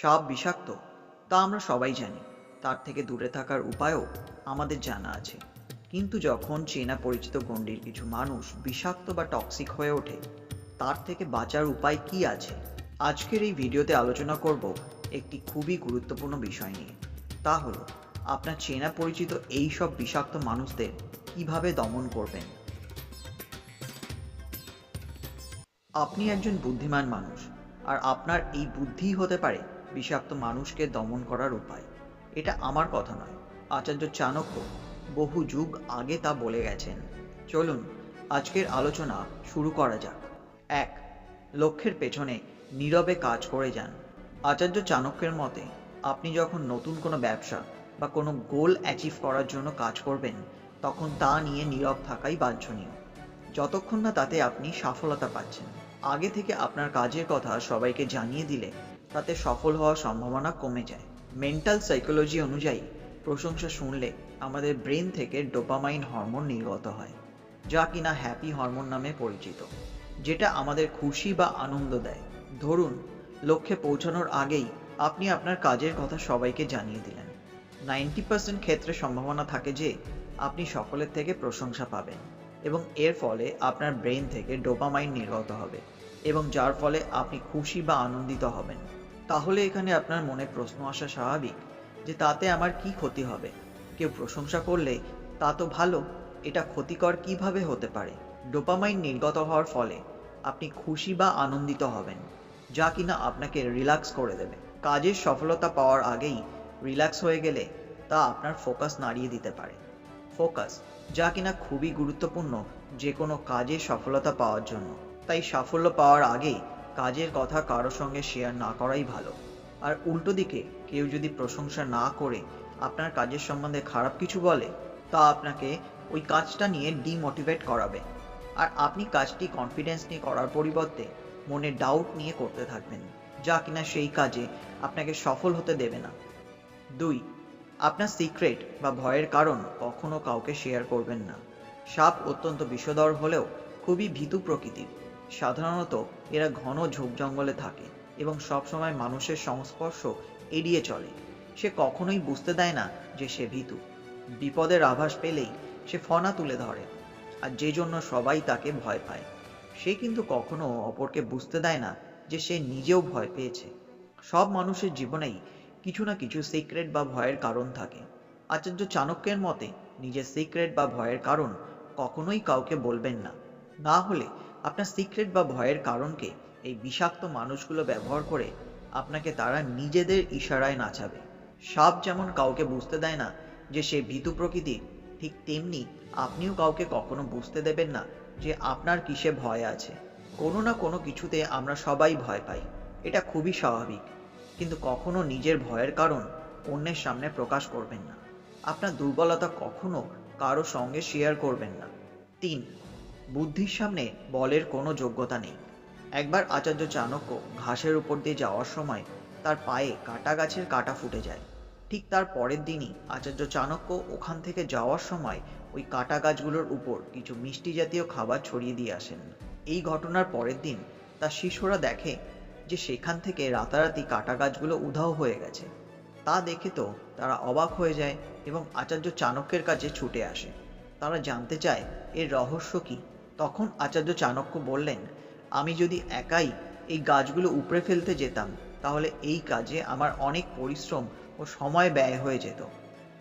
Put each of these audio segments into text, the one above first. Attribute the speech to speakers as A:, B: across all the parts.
A: সাপ বিষাক্ত, তা আমরা সবাই জানি। তার থেকে দূরে থাকার উপায়ও আমাদের জানা আছে। কিন্তু যখন চেনা পরিচিত গণ্ডির কিছু মানুষ বিষাক্ত বা টক্সিক হয়ে ওঠে, তার থেকে বাঁচার উপায় কি আছে? আজকের এই ভিডিওতে আলোচনা করব একটি খুবই গুরুত্বপূর্ণ বিষয় নিয়ে। তা হলো, আপনার চেনা পরিচিত এই সব বিষাক্ত মানুষদের কীভাবে দমন করবেন? আপনি একজন বুদ্ধিমান মানুষ, আর আপনার এই বুদ্ধিই হতে পারে বিষাক্ত মানুষকে দমন করার উপায়। এটা আমার কথা নয়। আচার্য চাণক্য বহু যুগ আগে তা বলে গেছেন। চলুন, আজকের আলোচনা শুরু করা যাক। এক, লক্ষ্যের পেছনে নীরবে কাজ করে যান। আচার্য চাণক্যের মতে, আপনি যখন নতুন কোনো ব্যবসা বা কোনো গোল অ্যাচিভ করার জন্য কাজ করবেন, তখন তা নিয়ে নীরব থাকাই বাঞ্ছনীয়। যতক্ষণ না তাতে আপনি সফলতা পাচ্ছেন। আগে থেকে আপনার কাজের কথা সবাইকে জানিয়ে দিলে তাতে সফল হওয়ার সম্ভাবনা কমে যায়। মেন্টাল সাইকোলজি অনুযায়ী, প্রশংসা শুনলে আমাদের ব্রেন থেকে ডোপামাইন হরমোন নির্গত হয়, যা কিনা হ্যাপি হরমোন নামে পরিচিত, যেটা আমাদের খুশি বা আনন্দ দেয়। ধরুন, লক্ষ্যে পৌঁছানোর আগেই আপনি আপনার কাজের কথা সবাইকে জানিয়ে দিলেন। নাইনটি পার্সেন্ট ক্ষেত্রে সম্ভাবনা থাকে যে আপনি সকলের থেকে প্রশংসা পাবেন এবং এর ফলে আপনার ব্রেন থেকে ডোপামাইন নির্গত হবে এবং যার ফলে আপনি খুশি বা আনন্দিত হবেন। তাহলে এখানে আপনার মনে প্রশ্ন আসা স্বাভাবিক যে তাতে আমার কি ক্ষতি হবে? কেউ প্রশংসা করলে, তা তো ভালো, এটা ক্ষতিকর কীভাবে হতে পারে? ডোপামাইন নির্গত হওয়ার ফলে আপনি খুশি বা আনন্দিত হবেন, যা কিনা আপনাকে রিল্যাক্স করে দেবে। কাজের সফলতা পাওয়ার আগেই রিল্যাক্স হয়ে গেলে তা আপনার ফোকাস নাড়িয়ে দিতে পারে। ফোকাস, যা কিনা খুবই গুরুত্বপূর্ণ যে কোনো কাজে সফলতা পাওয়ার জন্য। তাই সাফল্য পাওয়ার আগে কাজের কথা কারও সঙ্গে শেয়ার না করাই ভালো। আর উল্টো দিকে, কেউ যদি প্রশংসা না করে, আপনার কাজের সম্বন্ধে খারাপ কিছু বলে, তা আপনাকে ওই কাজটা নিয়ে ডিমোটিভেট করাবে। আর আপনি কাজটি কনফিডেন্স নিয়ে করার পরিবর্তে মনে ডাউট নিয়ে করতে থাকবেন, যা কিনা সেই কাজে আপনাকে সফল হতে দেবে না। দুই, আপনার সিক্রেট বা ভয়ের কারণ কখনো কাউকে শেয়ার করবেন না। সাপ অত্যন্ত বিষধর হলেও খুবই ভীতু প্রকৃতির। সাধারণত এরা ঘন ঝোপ জঙ্গলে থাকে এবং সবসময় মানুষের সংস্পর্শ এড়িয়ে চলে। সে কখনোই বুঝতে দেয় না যে সে ভীতু। বিপদের আভাস পেলেই সে ফনা তুলে ধরে, আর যে জন্য সবাই তাকে ভয় পায়, সে কিন্তু কখনো অপরকে বুঝতে দেয় না যে সে নিজেও ভয় পেয়েছে। সব মানুষের জীবনেই কিছু না কিছু সিক্রেট বা ভয়ের কারণ থাকে। আচার্য চাণক্যের মতে, নিজের সিক্রেট বা ভয়ের কারণ কখনোই কাউকে বলবেন না। না হলে আপনার সিক্রেট বা ভয়ের কারণকে এই বিষাক্ত মানুষগুলো ব্যবহার করে আপনাকে তারা নিজেদের ইশারায় নাচাবে। সাপ যেমন কাউকে বুঝতে দেয় না যে সে ভীতু প্রকৃতির ঠিক তেমনি আপনিও কাউকে কখনো বুঝতে দেবেন না যে আপনার কিসে ভয় আছে। কোনো না কোনো কিছুতে আমরা সবাই ভয় পাই। এটা খুবই স্বাভাবিক। কিন্তু কখনো নিজের ভয়ের কারণ অন্যের সামনে প্রকাশ করবেন না। আপনার দুর্বলতা কখনো কারও সঙ্গে শেয়ার করবেন না। তিন বুদ্ধির সামনে বলের কোনো যোগ্যতা নেই। একবার আচার্য চাণক্য ঘাসের উপর দিয়ে যাওয়ার সময় তার পায়ে কাটা গাছের কাটা ফুটে যায়। ঠিক তার পরের দিনই আচার্য চাণক্য ওখান থেকে যাওয়ার সময় ওই কাটা গাছগুলোর উপর কিছু মিষ্টি জাতীয় খাবার ছড়িয়ে দিয়ে আসেন। এই ঘটনার পরের দিন তার শিষ্যরা দেখে যে সেখান থেকে রাতারাতি কাটা গাছগুলো উধাও হয়ে গেছে। তা দেখে তো তারা অবাক হয়ে যায় এবং আচার্য চাণক্যের কাছে ছুটে আসে। তারা জানতে চায়, এর রহস্য কি? তখন আচার্য চাণক্য বললেন, আমি যদি একাই এই গাছগুলো উপড়ে ফেলতে যেতাম, তাহলে এই কাজে আমার অনেক পরিশ্রম ও সময় ব্যয় হয়ে যেত।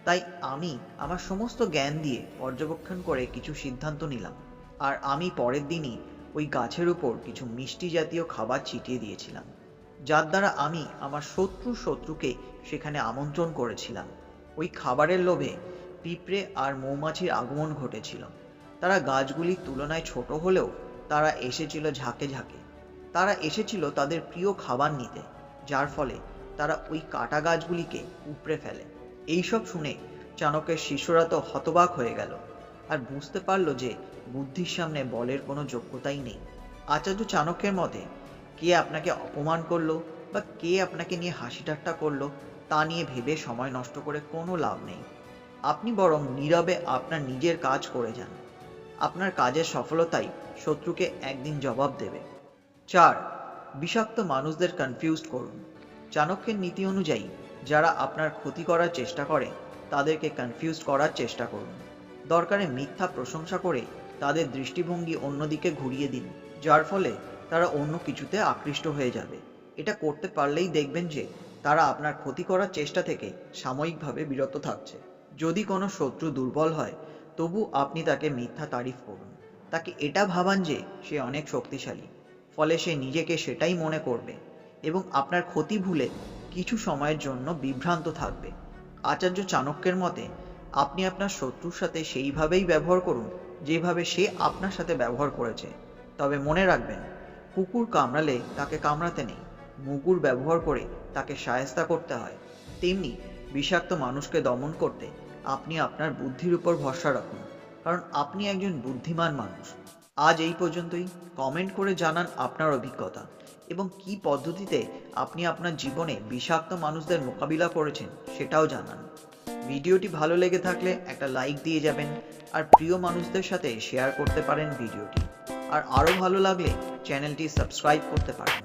A: তাই আমি আমার সমস্ত জ্ঞান দিয়ে পর্যবেক্ষণ করে কিছু সিদ্ধান্ত নিলাম। আর আমি পরের দিনই ওই গাছের উপর কিছু মিষ্টি জাতীয় খাবার ছিটিয়ে দিয়েছিলাম, যার দ্বারা আমি আমার শত্রু শত্রুকে সেখানে আমন্ত্রণ করেছিলাম। ওই খাবারের লোভে পিঁপড়ে আর মৌমাছির আগমন ঘটেছিল। তারা গাছগুলির তুলনায় ছোট হলেও তারা এসেছিল ঝাঁকে ঝাঁকে। তারা এসেছিল তাদের প্রিয় খাবার নিতে, যার ফলে তারা ওই কাটা গাছগুলিকে উপড়ে ফেলে। এইসব শুনে চাণক্যের শিষ্যরা তো হতবাক হয়ে গেল আর বুঝতে পারল যে বুদ্ধির সামনে বলের কোনো যোগ্যতাই নেই। আচার্য চাণকের মতে, কে আপনাকে অপমান করল বা কে আপনাকে নিয়ে হাসি ঠাট্টা করল, তা নিয়ে ভেবে সময় নষ্ট করে কোনো লাভ নেই। আপনি বরং নীরবে আপনার নিজের কাজ করে যান। আপনার কাজের সফলতাই শত্রুকে একদিন জবাব দেবে। চার, বিষাক্ত মানুষদের কনফিউজড করুন। চাণক্যের নীতি অনুযায়ী, যারা আপনার ক্ষতি করার চেষ্টা করে, তাদেরকে কনফিউজ করার চেষ্টা করুন। দরকারে মিথ্যা প্রশংসা করে তাদের দৃষ্টিভঙ্গি অন্যদিকে ঘুরিয়ে দিন, যার ফলে তারা অন্য কিছুতে আকৃষ্ট হয়ে যাবে। এটা করতে পারলেই দেখবেন যে, তারা আপনার ক্ষতি করার চেষ্টা থেকে সাময়িকভাবে বিরত থাকছে। যদি কোনো শত্রু দুর্বল হয় তবু আপনি তাকে মিথ্যা তারিফ করুন। তাকে এটা ভাবান যে সে অনেক শক্তিশালী, ফলে সে নিজেকে সেটাই মনে করবে এবং আপনার ক্ষতি ভুলে কিছু সময়ের জন্য বিভ্রান্ত থাকবে। আচার্য চাণক্যের মতে, আপনি আপনার শত্রুর সাথে সেইভাবেই ব্যবহার করুন যেভাবে সে আপনার সাথে ব্যবহার করেছে। তবে মনে রাখবেন, কুকুর কামড়ালে তাকে কামড়াতে নেই। মুগুর ব্যবহার করে তাকে সায়স্তা করতে হয়। তেমনি বিষাক্ত মানুষকে দমন করতে আপনি আপনার বুদ্ধির উপর ভরসা রাখুন, কারণ আপনি একজন বুদ্ধিমান মানুষ। আজ এই পর্যন্তই। কমেন্ট করে জানান আপনার অভিজ্ঞতা এবং কি পদ্ধতিতে আপনি আপনার জীবনে বিষাক্ত মানুষদের মোকাবিলা করেছেন সেটাও জানান। ভিডিওটি ভালো লেগে থাকলে একটা লাইক দিয়ে যাবেন আর প্রিয় মানুষদের সাথে শেয়ার করতে পারেন ভিডিওটি। আর আরও ভালো লাগলে চ্যানেলটি সাবস্ক্রাইব করতে পারেন।